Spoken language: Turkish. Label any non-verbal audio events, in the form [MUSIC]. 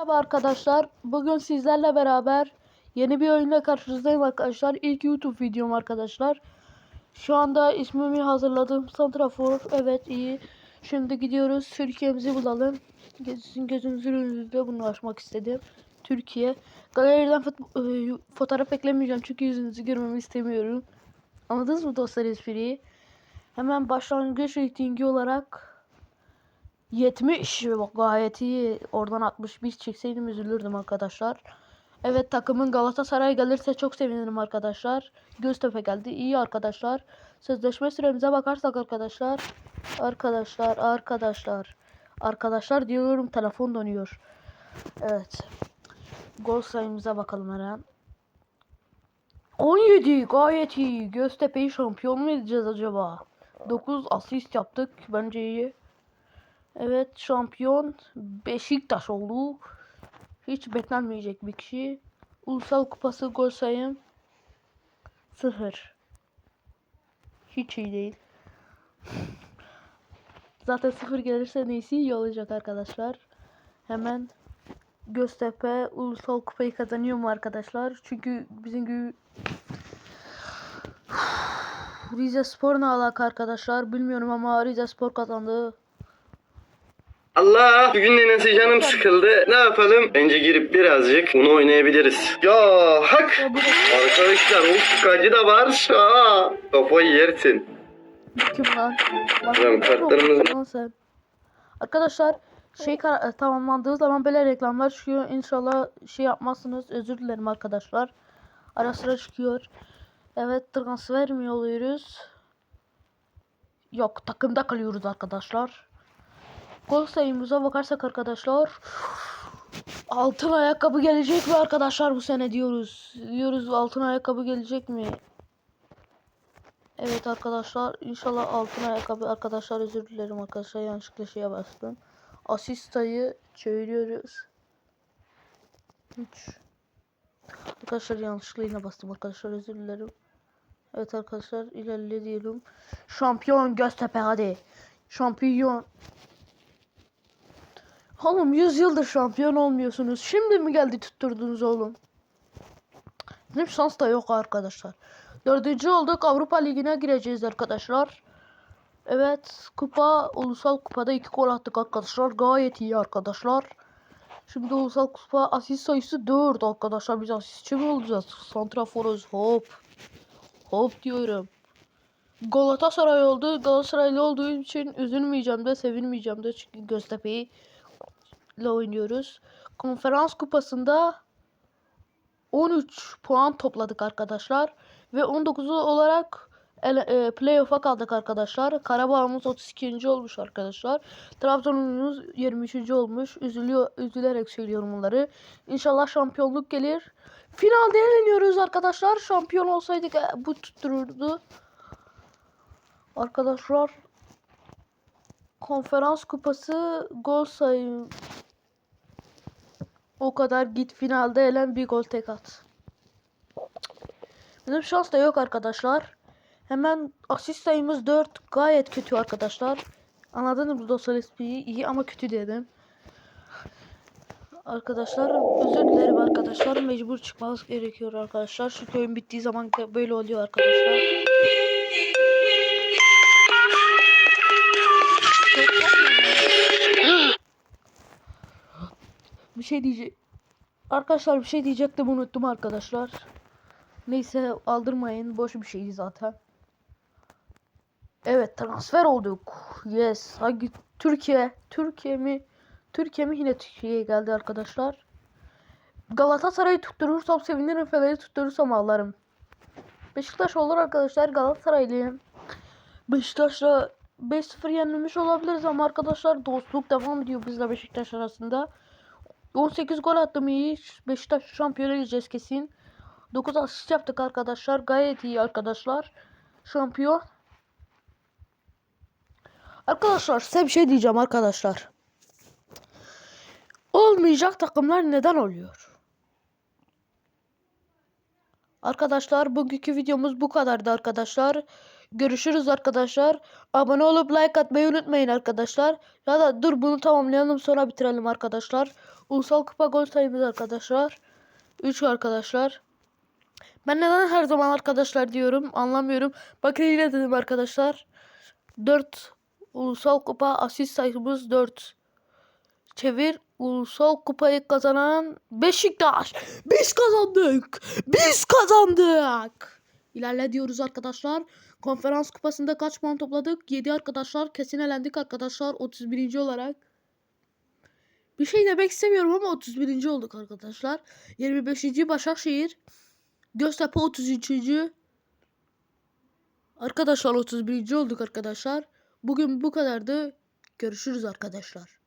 Merhaba arkadaşlar. Bugün sizlerle beraber yeni bir oyunla karşınızdayım arkadaşlar. İlk YouTube videom arkadaşlar. Şu anda ismimi hazırladım. Santrafor. Evet iyi. Şimdi gidiyoruz. Türkiye'mizi bulalım. Sizin gözünüzün önünde bunu açmak istedim. Türkiye. Galeriden e, fotoğraf eklemeyeceğim çünkü yüzünüzü görmemi istemiyorum. Anladınız mı dostlar espriyi? Hemen başlangıç reytingi olarak 70 bak gayet iyi. Oradan 61 çekseydim üzülürdüm arkadaşlar. Evet takımın Galatasaray gelirse çok sevinirim arkadaşlar. Göztepe geldi. İyi arkadaşlar. Sözleşme süremize bakarsak arkadaşlar. Arkadaşlar, arkadaşlar. Arkadaşlar diyorum telefon donuyor. Evet. Gol sayımıza bakalım hemen. 17 gayet iyi. Göztepe'yi şampiyon mu edeceğiz acaba? 9 asist yaptık. Bence iyi. Evet şampiyon Beşiktaş oldu. Hiç beklenmeyecek bir kişi. Ulusal kupası gol sayım 0. Hiç iyi değil. [LAUGHS] Zaten 0 gelirse neyse iyi olacak arkadaşlar. Hemen Göztepe ulusal kupayı kazanıyor mu arkadaşlar? Çünkü bizim gibi [SIGHS] Rize Spor ne alaka arkadaşlar? Bilmiyorum ama Rize Spor kazandı. Allah bugün de nasıl canım sıkıldı. Ne yapalım? Bence girip birazcık bunu oynayabiliriz. Ya hak. Arkadaşlar o şukacı da var. Aa, kafayı yersin. kim lan? Kartlarımız-. Arkadaşlar şey e, tamamlandığı zaman böyle reklamlar çıkıyor. İnşallah şey yapmazsınız. Özür dilerim arkadaşlar. Ara sıra çıkıyor. Evet transfer mi oluyoruz? Yok takımda kalıyoruz arkadaşlar. Gol sayımıza bakarsak arkadaşlar. Altın ayakkabı gelecek mi arkadaşlar bu sene diyoruz. Diyoruz altın ayakkabı gelecek mi? Evet arkadaşlar inşallah altın ayakkabı arkadaşlar özür dilerim arkadaşlar yanlışlıkla şeye bastım. Asistayı çeviriyoruz. 3 Arkadaşlar yanlışlıkla yine bastım arkadaşlar özür dilerim. Evet arkadaşlar ilerle diyelim. Şampiyon Göztepe hadi. Şampiyon. Oğlum 100 yıldır şampiyon olmuyorsunuz. Şimdi mi geldi tutturdunuz oğlum? Bizim şans da yok arkadaşlar. Dördüncü olduk. Avrupa Ligi'ne gireceğiz arkadaşlar. Evet. Kupa. Ulusal kupada iki gol attık arkadaşlar. Gayet iyi arkadaşlar. Şimdi ulusal kupa asist sayısı 4 arkadaşlar. Biz asistçi mi olacağız? Santraforuz. Hop. Hop diyorum. Galatasaray oldu. Galatasaraylı olduğu için üzülmeyeceğim de sevinmeyeceğim de. Çünkü Göztepe'yi ile oynuyoruz. Konferans kupasında 13 puan topladık arkadaşlar. Ve 19'u olarak e, playoff'a kaldık arkadaşlar. Karabağ'ımız 32. olmuş arkadaşlar. Trabzon'umuz 23. olmuş. Üzülüyor, üzülerek söylüyorum bunları. İnşallah şampiyonluk gelir. Finalde eğleniyoruz arkadaşlar. Şampiyon olsaydık e, bu tuttururdu. Arkadaşlar konferans kupası gol sayım o kadar git finalde elen bir gol tek at. Bizim şans da yok arkadaşlar. Hemen asist sayımız 4. Gayet kötü arkadaşlar. Anladınız mı dostlar espriyi? İyi ama kötü dedim. Arkadaşlar özür dilerim arkadaşlar. Mecbur çıkmamız gerekiyor arkadaşlar. Çünkü oyun bittiği zaman böyle oluyor arkadaşlar. Bir şey diyecek. Arkadaşlar bir şey diyecektim unuttum arkadaşlar. Neyse aldırmayın. Boş bir şeydi zaten. Evet transfer olduk. Yes. Hangi Türkiye? Türkiye mi? Türkiye mi yine Türkiye'ye geldi arkadaşlar. Galatasaray'ı tutturursam sevinirim. Fener'i tutturursam ağlarım. Beşiktaş olur arkadaşlar. Galatasaraylıyım. Beşiktaş'la 5-0 yenilmiş olabiliriz ama arkadaşlar dostluk devam ediyor bizle Beşiktaş arasında. 18 gol attım iyi. Beşiktaş şampiyon edeceğiz kesin. 9 asist yaptık arkadaşlar. Gayet iyi arkadaşlar. Şampiyon. Arkadaşlar size bir şey diyeceğim arkadaşlar. Olmayacak takımlar neden oluyor? Arkadaşlar bugünkü videomuz bu kadardı arkadaşlar. Görüşürüz arkadaşlar. Abone olup like atmayı unutmayın arkadaşlar. Ya da dur bunu tamamlayalım sonra bitirelim arkadaşlar. Ulusal Kupa gol sayımız arkadaşlar. 3 arkadaşlar. Ben neden her zaman arkadaşlar diyorum anlamıyorum. Bakın yine dedim arkadaşlar. 4 Ulusal Kupa asist sayımız 4. Çevir Ulusal Kupayı kazanan Beşiktaş. Biz kazandık. Biz kazandık. İlerle diyoruz arkadaşlar. Konferans kupasında kaç puan topladık? 7 arkadaşlar. Kesin elendik arkadaşlar 31. olarak. Bir şey demek istemiyorum ama 31. olduk arkadaşlar. 25. Başakşehir. Göztepe 33. Arkadaşlar 31. olduk arkadaşlar. Bugün bu kadardı. Görüşürüz arkadaşlar.